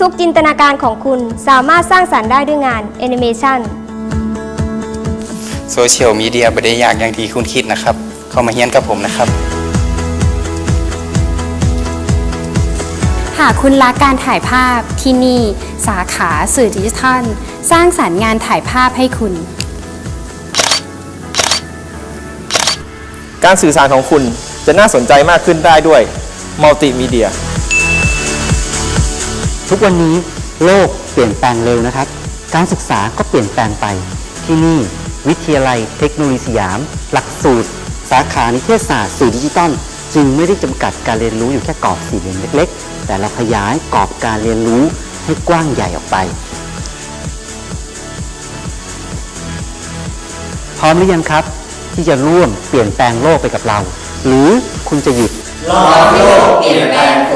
ทุกจินตนาการของคุณสามารถสร้างสรรค์ได้ด้วยงานแอนิเมชันโซเชียลมีเดียไม่ได้ยากอย่างที่คุณคิดนะครับ เข้ามาเฮียนกับผมนะครับ หากคุณรักการถ่ายภาพที่นี่ สาขาสื่อดิจิทัล สร้างสรรค์งานถ่ายภาพให้คุณ การสื่อสารของคุณจะน่าสนใจมากขึ้นได้ด้วยมัลติมีเดีย ทุกวันนี้โลกเปลี่ยนแปลงเร็วนะครับ การศึกษาก็เปลี่ยนแปลงไป ที่นี่วิทยาลัยเทคโนโลยีสยาม หลักสูตร สาขานิเทศศาสตร์สื่อดิจิตอลจึงไม่ได้จำกัดการเรียนรู้อยู่แค่กรอบสี่เหลี่ยมเล็ก ๆ แต่เราขยายกรอบการเรียนรู้ให้กว้างใหญ่ออกไป พร้อมหรือยังครับ ที่จะร่วมเปลี่ยนแปลงโลกไปกับเรา หรือคุณจะหยุดโลกเปลี่ยนแปลงคุ